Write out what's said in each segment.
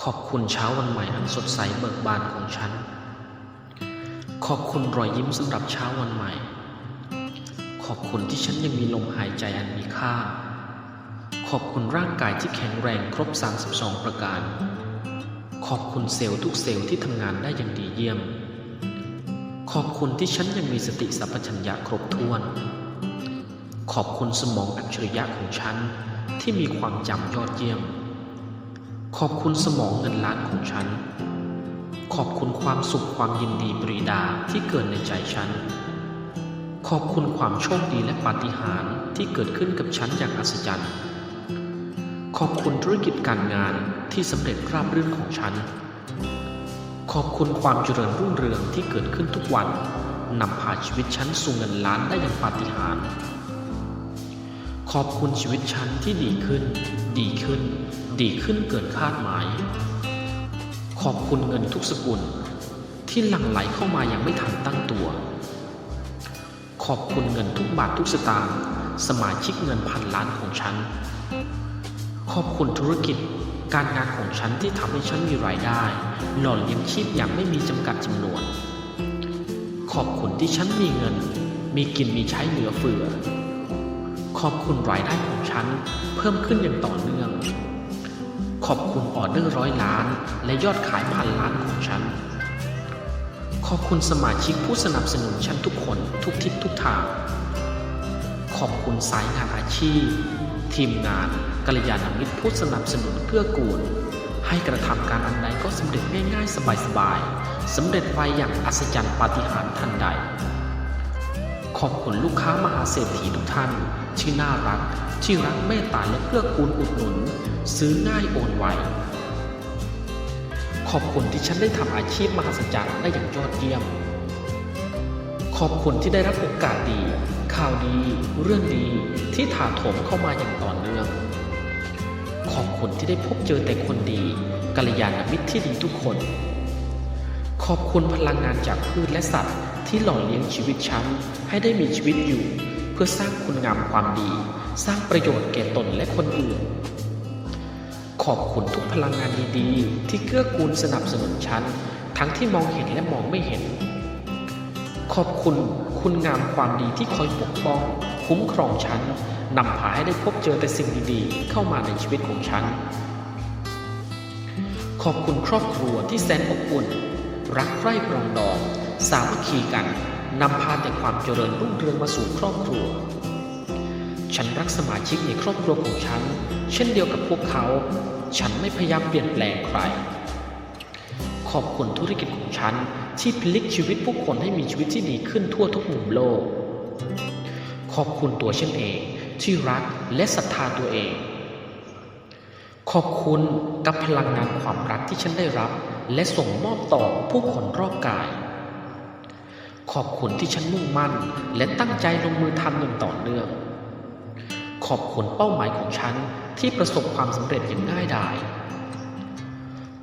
ขอบคุณเช้าวันใหม่อันสดใสเบิกบานของฉัน ขอบคุณรอยยิ้มสำหรับเช้าวันใหม่ ขอบคุณที่ฉันยังมีลมหายใจอันมีค่า ขอบคุณร่างกายที่แข็งแรงครบ 32 ประการ ขอบคุณเซลล์ทุกเซลล์ที่ทำงานได้อย่างดีเยี่ยม ขอบคุณที่ฉันยังมีสติสัพพัญญะครบถ้วน ขอบคุณสมองอัจฉริยะของฉันที่มีความจำยอดเยี่ยม ขอบคุณสมองเงินล้านของฉัน ขอบคุณความสุขความยินดีปรีดาที่เกิดในใจฉัน ขอบคุณความโชคดีและปาฏิหาริย์ที่เกิดขึ้นกับฉันอย่างอัศจรรย์ ขอบคุณธุรกิจการงานที่สำเร็จราบรื่นของฉัน ขอบคุณความเจริญรุ่งเรืองที่เกิดขึ้นทุกวันนำพาชีวิตฉันสู่เงินล้านได้อย่างปาฏิหาริย์ ขอบคุณชีวิตฉันที่ดีขึ้น ดีขึ้น ดีขึ้นเกินคาดหมาย ขอบคุณเงินทุกสกุล ที่หลั่งไหลเข้ามาอย่างไม่ทันตั้งตัว ขอบคุณเงินทุกบาททุกสตางค์สมาชิกเงินพันล้านของฉัน ขอบคุณธุรกิจการงานของฉันที่ทำให้ฉันมีรายได้ หล่อเลี้ยงชีพอย่างไม่มีจำกัดจำนวน ขอบคุณที่ฉันมีเงิน มีกินมีใช้เหลือเฟือ ขอบคุณรายได้ของฉันเพิ่มขึ้นอย่างต่อเนื่อง ขอบคุณออเดอร์ร้อยล้าน และยอดขายพันล้านของฉัน ขอบคุณสมาชิกผู้สนับสนุนฉันทุกคนทุกทิศทุกทาง ขอบคุณสายงานอาชีพ ทีมงานกัลยาณมิตรผู้สนับสนุนเกื้อกูล ให้กระทำการอันใดก็สำเร็จง่ายๆ สบายๆสำเร็จไวอย่างอัศจรรย์ปาฏิหาริย์ทันใด ขอบคุณลูกค้ามหาเศรษฐีทุกท่าน ที่น่ารัก ที่รักเมตตาและเกื้อกูลอุดหนุน ซื้อง่ายโอนไวขอบคุณที่ฉันได้ทำอาชีพมหัศจรรย์ได้อย่างยอดเยี่ยม ขอบคุณที่ได้รับโอกาสดี ข่าวดี เรื่องดีที่ถาโถมเข้ามาอย่างต่อเนื่อง ขอบคุณที่ได้พบเจอแต่คนดีกัลยาณมิตรที่ดีทุกคน ขอบคุณพลังงานจากพืชและสัตว์ ที่หล่อเลี้ยงชีวิตฉันให้ได้มีชีวิตอยู่ เพื่อสร้างคุณงามความดี สร้างประโยชน์แก่ตนและคนอื่น ขอบคุณทุกพลังงานดีๆ ที่เกื้อกูลสนับสนุนฉันทั้งที่มองเห็นและมองไม่เห็น ขอบคุณคุณงามความดีที่คอยปกป้อง คุ้มครองฉันนำพาให้ได้พบเจอแต่สิ่งดีๆ เข้ามาในชีวิตของฉัน ขอบคุณครอบครัวที่แสนอบอุ่น รักใคร่ปรองดอง สามัคคีกันนำพาแต่ความเจริญรุ่งเรืองมาสู่ครอบครัว ฉันรักสมาชิกในครอบครัวของฉัน เช่นเดียวกับพวกเขา ฉันไม่พยายามเปลี่ยนแปลงใคร ขอบคุณธุรกิจของฉันที่พลิกชีวิตผู้คนให้มีชีวิตที่ดีขึ้นทั่วทุกมุมโลก ขอบคุณตัวฉันเองที่รักและศรัทธาตัวเอง ขอบคุณกับพลังงานความรักที่ฉันได้รับ และส่งมอบต่อผู้คนรอบกาย ขอบคุณที่ฉันมุ่งมั่น และตั้งใจลงมือทำอย่างต่อเนื่อง ขอบคุณเป้าหมายของฉันที่ประสบความสำเร็จอย่างง่ายดาย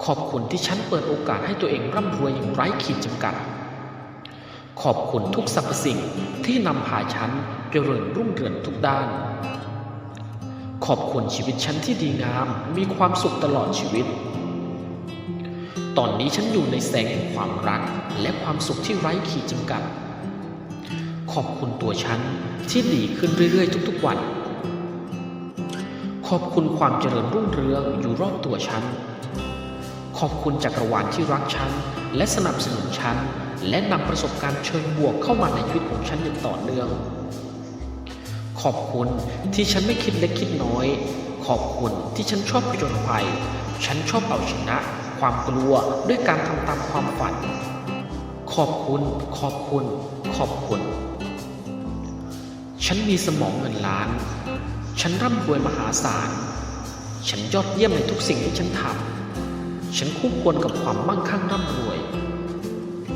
ขอบคุณที่ฉันเปิดโอกาสให้ตัวเองร่ำรวยอย่างไร้ขีดจำกัด ขอบคุณทุกสรรพสิ่งที่นำพาฉันเจริญรุ่งเรืองทุกด้าน ขอบคุณชีวิตฉันที่ดีงามมีความสุขตลอดชีวิต ตอนนี้ฉันอยู่ในแสงแห่งความรัก และความสุขที่ไร้ขีดจำกัด ขอบคุณตัวฉันที่ดีขึ้นเรื่อยๆ ทุกๆวัน ขอบคุณความเจริญรุ่งเรืองอยู่รอบตัวฉัน ขอบคุณจักรวาลที่รักฉัน และสนับสนุนฉัน และนำประสบการณ์เชิงบวกเข้ามาในชีวิตของฉันอย่างต่อเนื่อง ขอบคุณที่ฉันไม่คิดเล็กคิดน้อย ขอบคุณที่ฉันชอบผจญภัย ฉันชอบเอาชนะ ความกลัวด้วยการทำตามความฝัน ขอบคุณ ขอบคุณ ขอบคุณ ฉันมีสมองเงินล้าน ฉันร่ำรวยมหาศาล ฉันยอดเยี่ยมในทุกสิ่งที่ฉันทำ ฉันคู่ควรกับความมั่งคั่งร่ำรวย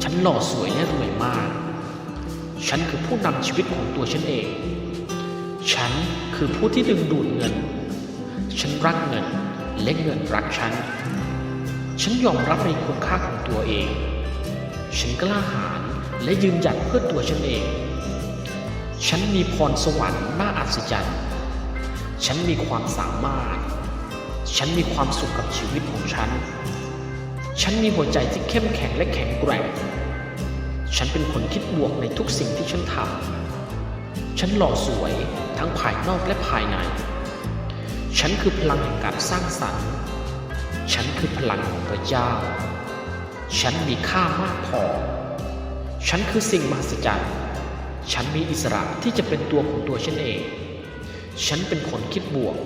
ฉันหล่อสวยและรวยมาก ฉันคือผู้นำชีวิตของตัวฉันเอง ฉันคือผู้ที่ดึงดูดเงิน ฉันรักเงินและเงินรักฉัน ฉันยอมรับในคุณค่าของตัวเอง ฉันกล้าหาญและยืนหยัดเพื่อตัวฉันเอง ฉันมีพรสวรรค์น่าอัศจรรย์ ฉันมีความสามารถ ฉันมีความสุขกับชีวิตของฉัน ฉันมีหัวใจที่เข้มแข็งและแข็งแกร่ง ฉันเป็นคนคิดบวกในทุกสิ่งที่ฉันทำ ฉันหล่อสวยทั้งภายนอกและภายใน ฉันคือพลังแห่งการสร้างสรรค์ ฉันคือพลังของพระเจ้า ฉันมีค่ามากพอ ฉันคือสิ่งมหัศจรรย์ ฉันมีอิสระที่จะเป็นตัวของตัวฉันเอง ฉันเป็นคนคิดบวก